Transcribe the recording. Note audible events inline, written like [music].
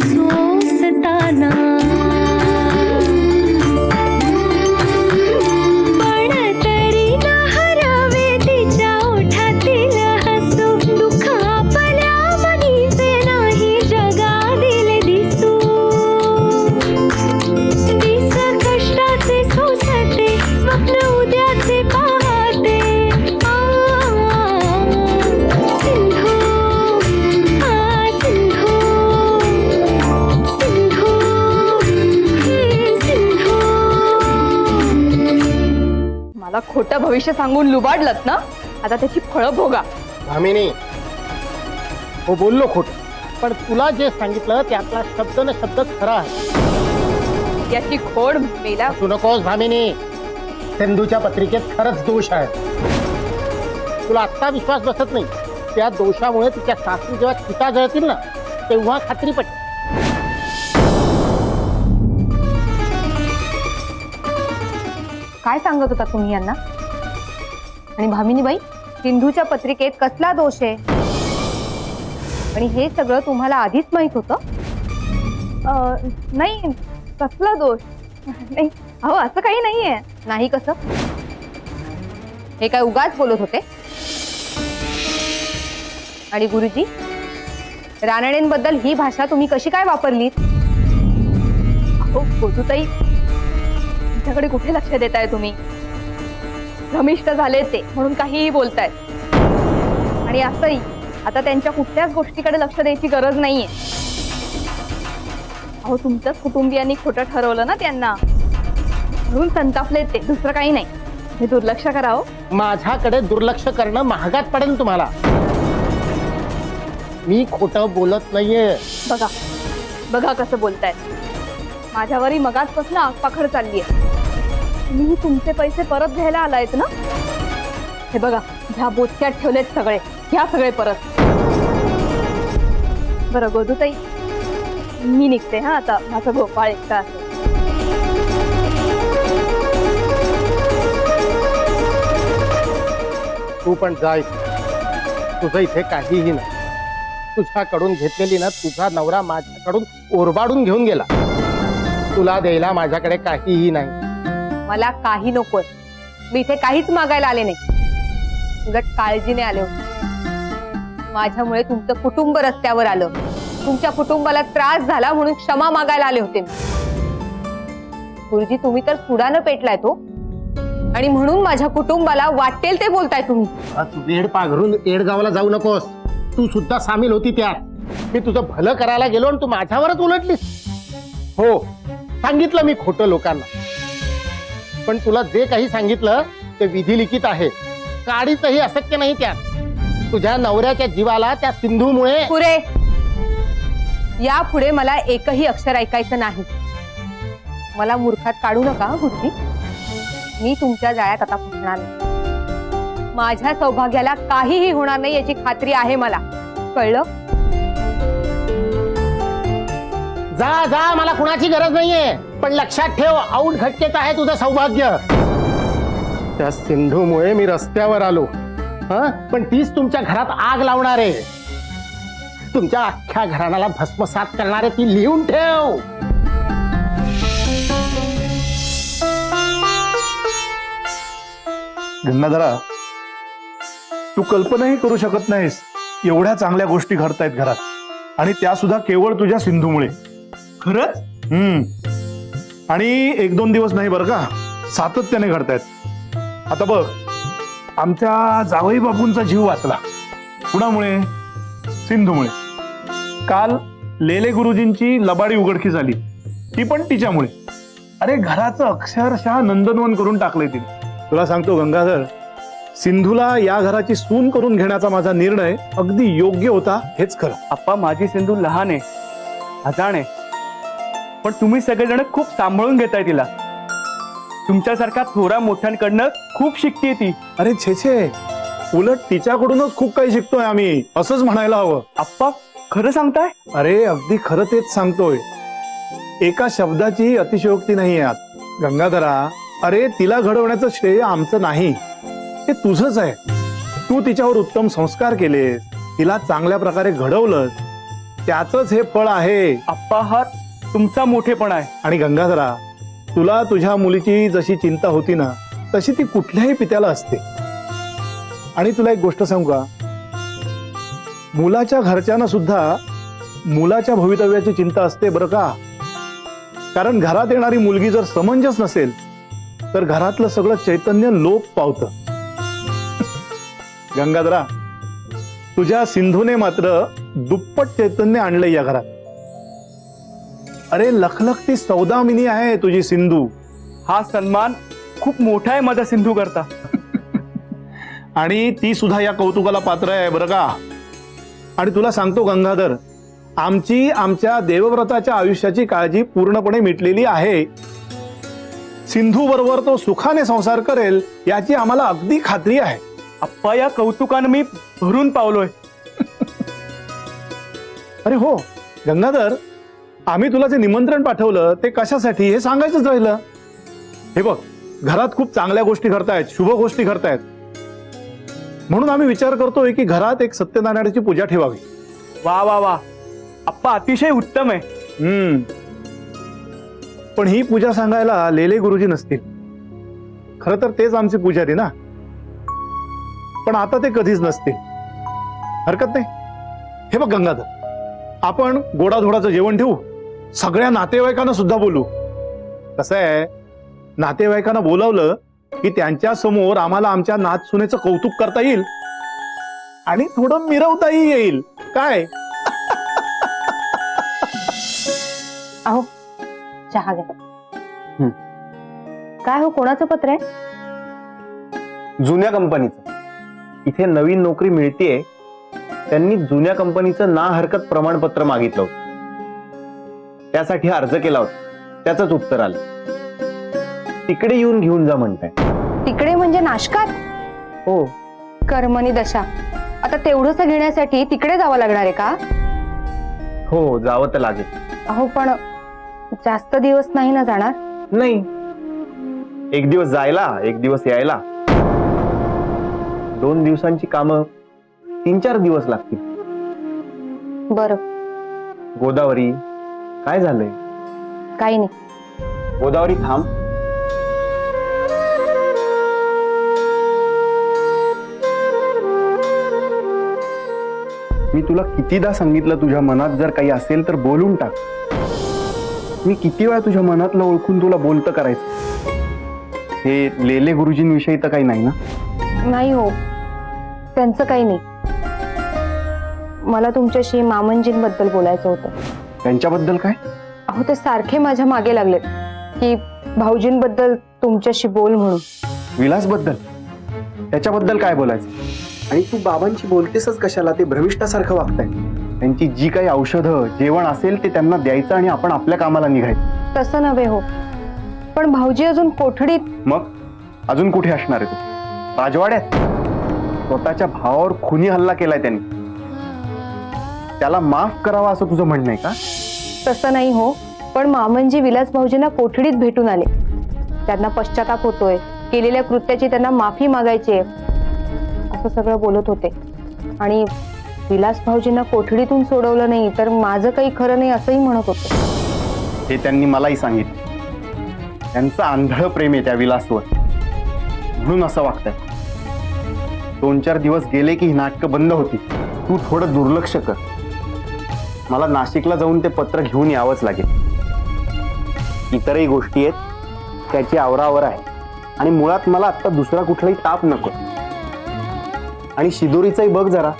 so खोटं भविष्य सांगून लुबाडलत ना आता त्याची फळं भोगा. भामिनी हो बोललो खोट पण तुला जे सांगितलं त्यातला शब्द न शब्द खरा आहे. याची खोड मेला तू नकोस भामिनी सिंधूच्या पत्रिकेत खरंच दोष आहे. तुला आत्ता विश्वास बसत नाही त्या दोषामुळे तिच्या सासू जेव्हा चिता जळतील ना तेव्हा खात्री पटते. काय सांगत होता तुम्ही यांना? आणि भामिनीबाई सिंधूच्या पत्रिकेत कसला दोष आहे? आणि हे सगळं तुम्हाला आधीच माहीत होतं? अं, नाही कसला दोष? नाही अहो असं काही नाहीये. नाही कसं? हे काय उगाच बोलत होते? आणि गुरुजी रानडेंबद्दल ही भाषा तुम्ही कशी काय वापरलीत? अहो गोजूताई तुमच्याकडे कुठे लक्ष देताय तुम्ही? भ्रमिष्ट झाले ते म्हणून काहीही बोलतायत आणि असंही आता त्यांच्या कुठल्याच गोष्टीकडे लक्ष द्यायची गरज नाहीये. अहो तुमच्याच कुटुंबियांनी खोटं ठरवलं ना त्यांना. म्हणून संतापले ते दुसरं काही नाही. हे दुर्लक्ष करा हो. माझ्याकडे दुर्लक्ष करणं महागात पडेल तुम्हाला. मी खोटं बोलत नाहीये. बघा बघा कसं बोलताय माझ्यावरही मगाचपासून आगपाखड चालली आहे तुम्ही तुमचे पैसे परत घ्यायला आलायत ना? हे बघा ह्या बोचक्यात ठेवलेत सगळे. घ्या सगळे परत. बरं गोदूताई. मी निघते हा आता. माझा भोपाळ एकटा असेल तू पण जाय तुझं इथे काहीही नाही. तुझ्याकडून घेतलेली ना तुझा नवरा माझ्याकडून ओरबाडून घेऊन गेला. तुला द्यायला माझ्याकडे काहीही नाही. मला काही नकोय मी इथे काहीच मागायला आले नाही. उलट काळजीने आले होते. माझ्यामुळे तुमचं कुटुंब रस्त्यावर आलं. तुमच्या कुटुंबाला त्रास झाला म्हणून क्षमा मागायला आले होते गुरुजी तुम्ही तर सुडानं पेटलाय तो. आणि म्हणून माझ्या कुटुंबाला वाटेल ते बोलताय तुम्ही. वेड पाघरून एडगावाला जाऊ नकोस. तू सुद्धा सामील होती त्यात. मी तुझं भलं करायला गेलो आणि तू माझ्यावरच उलटलीस. हो सांगितलं मी खोटं लोकांना. पण तुला जे काही सांगितलं ते विधिलिखित आहे. काडीचंही अशक्य नाही त्यात. तुझ्या नवऱ्याच्या जीवाला त्या सिंधूमुळे पुरे यापुढे मला एकही अक्षर ऐकायचं नाही. मला मूर्खात काढू नका गुरुजी. मी तुमच्या जाळ्यात आता फसणार नाही माझ्या सौभाग्याला काहीही होणार नाही याची खात्री आहे मला. कळलं? जा जा मला कुणाची गरज नाहीये. पण लक्षात ठेव आऊट घटकेच आहे तुझं सौभाग्य. त्या सिंधूमुळे मी रस्त्यावर आलो. हा? पण तीच तुमच्या घरात आग लावणार. आहे तुमच्या अख्ख्या घराण्याला भस्मसात करणारे ती लिहून ठेव. गंगाधरा तू कल्पनाही करू शकत नाहीस एवढ्या चांगल्या गोष्टी घडतायत घरात. आणि त्या सुद्धा केवळ तुझ्या सिंधूमुळे. खरंच? हम्म. आणि एक दोन दिवस नाही बरं का सातत्याने घडतायत. आता बघ आमच्या जावई बापूंचा जीव वाचला. कुणामुळे? सिंधूमुळे. काल लेले गुरुजींची लबाडी उघडकी झाली. ती पण तिच्यामुळे. अरे घराचं अक्षरशः नंदनवन करून टाकलंय तिने. तुला सांगतो गंगाधर सिंधूला या घराची सून करून घेण्याचा माझा निर्णय अगदी योग्य होता हेच खरं. आप्पा माझी सिंधू लहान आहे हजाण आहे. पण तुम्ही सगळेजण खूप सांभाळून घेताय तिला. तुमच्यासारख्या थोरा मोठ्यांकडनं खूप शिकते ती. अरे छे छे. उलट तिच्याकडूनच खूप काही शिकतोय आम्ही. असंच म्हणायला हवं. आप्पा खरं सांगताय? अरे अगदी खरं तेच सांगतोय. एका शब्दाची अतिशयोक्ती नाही यात गंगाधरा अरे तिला घडवण्याचं श्रेय आमचं नाही. ते तुझंच आहे. तू तिच्यावर उत्तम संस्कार केले तिला चांगल्या प्रकारे घडवलं त्याच हे फळ आहे. आप्पा हा तुमचा मोठेपणा आहे. आणि गंगाधरा तुला तुझ्या मुलीची जशी चिंता होती ना तशी ती कुठल्याही पित्याला असते. आणि तुला एक गोष्ट सांगू का? मुलाच्या घरच्यांना सुद्धा मुलाच्या भवितव्याची चिंता असते बरं का? कारण घरात येणारी मुलगी जर समंजस नसेल तर घरातलं सगळं चैतन्य लोप पावतं. गंगाधरा तुझ्या सिंधूने मात्र दुप्पट चैतन्य आणलंय या घरात. अरे लखलखती सौदामिनी आहे तुझी सिंधू. हा सन्मान खूप मोठा आहे माझा सिंधू करता. [laughs] आणि ती सुद्धा या कौतुकाला पात्र आहे बरं का? आणि तुला सांगतो गंगाधर आमची आमच्या देवव्रताच्या आयुष्याची काळजी पूर्णपणे मिटलेली आहे. सिंधू बरोबर तो सुखाने संसार करेल याची आम्हाला अगदी खात्री आहे. आप्पा या कौतुकानं मी भरून पावलोय. [laughs] अरे हो गंगाधर आम्ही तुला जे निमंत्रण पाठवलं ते कशासाठी हे सांगायचंच राहिलं. हे बघ घरात खूप चांगल्या गोष्टी घडतायत शुभ गोष्टी घडतायत. म्हणून आम्ही विचार करतोय की घरात एक सत्यनारायणाची पूजा ठेवावी. वा वा वा. आप्पा अतिशय उत्तम आहे. हम्म. पण ही पूजा सांगायला लेले गुरुजी नसतील. खर तर तेच आमची पुजारी ना? पण आता ते कधीच नसतील. हरकत नाही. हे बघ गंगाधर आपण गोडाधोडाचं जेवण ठेवू? सगळ्या नातेवाईकांना सुद्धा बोलू. कसं आहे नातेवाईकांना बोलावलं की त्यांच्यासमोर आम्हाला आमच्या नात सुनेचं कौतुक करता येईल आणि थोडं मिरवताही येईल. काय? [laughs] अहो चहा घ्या. काय हो कोणाचं पत्र आहे? जुन्या कंपनीचं. इथे नवीन नोकरी मिळतीये. त्यांनी जुन्या कंपनीचं ना हरकत प्रमाणपत्र मागितलं होतं. त्यासाठी अर्ज केला होता. त्याच उत्तर आलं. तिकडे येऊन घेऊन जा म्हणताय. तिकडे म्हणजे नाशकात? हो. कर्मणी दशा. आता तेवढंच घेण्यासाठी तिकडे जावं लागणार आहे का? हो जावं तर लागेल. अहो पण जास्त दिवस नाही ना जाणार? नाही. एक दिवस जायला एक दिवस यायला. दोन दिवसांची कामं तीन चार दिवस लागतील. बरं. गोदावरी काय झालंय? काही नाही. गोदावरी थांब. मी तुला कितीदा सांगितलं तुझ्या मनात जर काही असेल तर बोलून टाक. मी किती वेळा तुझ्या मनातलं ओळखून तुला बोलतं करायचं? हे लेले गुरुजींविषयी तर काही नाही ना? नाही हो. त्यांचं काही नाही. मला तुमच्याशी मामंजींबद्दल बोलायचं होतं. त्यांच्याबद्दल काय? अहो ते सारखे माझ्या मागे लागलेत. की भाऊजींबद्दल तुमच्याशी बोल म्हणून. विलासबद्दल? त्याच्याबद्दल काय बोलायचं? आणि तू बाबांची बोलतेसच कशाला? ते भ्रमिष्ठासारखं वागताय. त्यांची जी काही औषधं जेवण असेल ते त्यांना द्यायचं आणि आपण आपल्या कामाला निघायचं. तसं नव्हे हो. पण भाऊजी अजून कोठडीत? मग? अजून कुठे असणार आहे तू? राजवाड्यात? स्वतःच्या भावावर खुनी हल्ला केलाय त्यांनी. त्याला माफ करावा असं तुझं म्हणणं आहे का? तसं नाही हो पण मामनजी विलास भाऊजींना कोठडीत भेटून आले. त्यांना पश्चाताप होतोय केलेल्या कृत्याची त्यांना माफी मागायची आहे असं सगळं बोलत होते. आणि विलास भाऊजींना कोठडीतून सोडवलं नाही तर माझं काही खरं नाही असंही म्हणत होते. हे त्यांनी मलाही सांगितलं. त्यांचं आंधळ प्रेम आहे त्या विलासवर. म्हणून असं वागतंय. दोन चार दिवस गेले की ही नाटकं बंद होती. तू थोडं दुर्लक्ष कर. मला नाशिकला जाऊन ते पत्र घेऊन यावंच लागेल. इतरही गोष्टी आहेत त्याची आवरावर आहे. आणि मुळात मला आत्ता दुसरा कुठलाही ताप नको. आणि शिदोरीचाही बघ जरा.